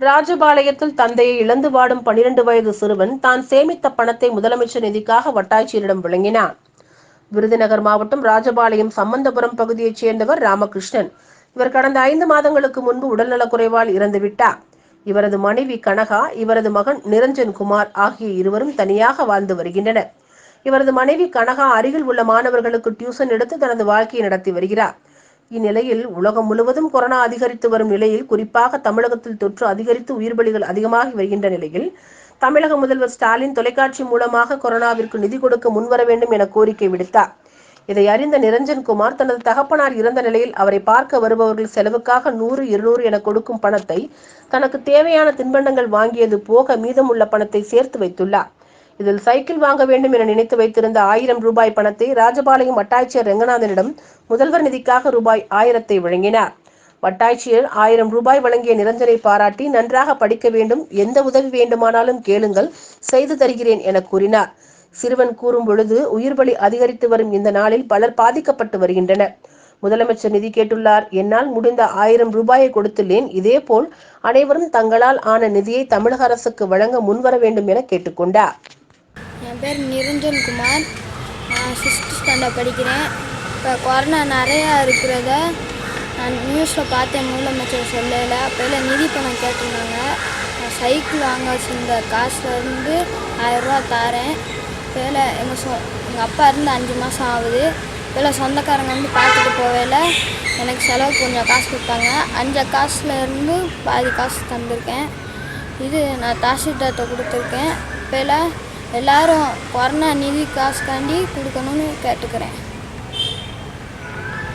ராஜபாளையத்தில் தந்தையை இழந்து வாடும் பனிரெண்டு வயது சிறுவன் தான் சேமித்த பணத்தை முதலமைச்சர் நிதிக்காக வட்டாட்சியரிடம் வழங்கினான் விருதுநகர் மாவட்டம் ராஜபாளையம் சம்பந்தபுரம் பகுதியைச் சேர்ந்தவர் ராமகிருஷ்ணன். இவர் கடந்த ஐந்து மாதங்களுக்கு முன்பு உடல்நலக்குறைவால் இறந்துவிட்டார். இவரது மனைவி கனகா இவரது மகன் நிரஞ்சன் குமார் ஆகிய இருவரும் தனியாக வாழ்ந்து வருகின்றனர். இவரது மனைவி கனகா அருகில் உள்ள மாணவர்களுக்கு டியூசன் எடுத்து தனது வாழ்க்கையை நடத்தி வருகிறார். இந்நிலையில் உலகம் முழுவதும் கொரோனா அதிகரித்து வரும் நிலையில் குறிப்பாக தமிழகத்தில் தொற்று அதிகரித்து உயிர்பலிகள் அதிகமாகி வருகின்ற நிலையில் தமிழக முதல்வர் ஸ்டாலின் தொலைக்காட்சி மூலமாக கொரோனாவிற்கு நிதி கொடுக்க முன்வர வேண்டும் என கோரிக்கை விடுத்தார். இதை அறிந்த நிரஞ்சன் குமார் தனது தகப்பனார் இறந்த நிலையில் அவரை பார்க்க வருபவர்கள் செலவுக்காக நூறு இருநூறு என கொடுக்கும் பணத்தை தனக்கு தேவையான தின்பண்டங்கள் வாங்கியது போக மீதமுள்ள பணத்தை சேர்த்து வைத்துள்ளார். இதில் சைக்கிள் வாங்க வேண்டும் என நினைத்து வைத்திருந்த ஆயிரம் ரூபாய் பணத்தை ராஜபாளையம் வட்டாட்சியர் ரெங்கநாதனிடம் முதல்வர் நிதிக்காக ரூபாய் ஆயிரத்தை வழங்கினார். வட்டாட்சியர் ஆயிரம் ரூபாய் வழங்கிய நிரஞ்சனை பாராட்டி நன்றாக படிக்க வேண்டும் எந்த உதவி வேண்டுமானாலும் கேளுங்கள் செய்து தருகிறேன் என கூறினார். சிறுவன் கூறும் பொழுது உயிர்பலி அதிகரித்து வரும் இந்த நாளில் பலர் பாதிக்கப்பட்டு வருகின்றனர். முதலமைச்சர் நிதி கேட்டுள்ளார் என்னால் முடிந்த ஆயிரம் ரூபாயை கொடுத்துள்ளேன் இதேபோல் அனைவரும் தங்களால் ஆன நிதியை தமிழக அரசுக்கு வழங்க முன்வர வேண்டும் என கேட்டுக்கொண்டார். என் பேர் நிரஞ்சன் குமார். நான் சிக்ஸ்த் ஸ்டாண்டர்ட் படிக்கிறேன். இப்போ கொரோனா நிறையா இருக்கிறத நான் நியூஸில் பார்த்தேன். முதலமைச்சர் சொல்லல. அப்போல்லாம் நிதி பணம் கேட்டிருந்தாங்க. நான் சைக்கிள் வாங்க வச்சிருந்த காசுலேருந்து ஆயிரரூவா தாரேன். இப்போல எங்கள் சொ எங்கள் அப்பா இருந்து அஞ்சு மாதம் ஆகுது. இப்போல்லாம் சொந்தக்காரங்க வந்து பார்த்துட்டு போவேல எனக்கு செலவு கொஞ்சம் காசு கொடுத்தாங்க. அஞ்சு காசுல இருந்து பாதி காசு தந்திருக்கேன். இது நான் தாசில்தார்கிட்ட கொடுத்துருக்கேன். இப்போல எல்லாரும் கொரோனா நிதி காசுக்காண்டி கொடுக்கணும்னு கேட்டுக்கிறேன்.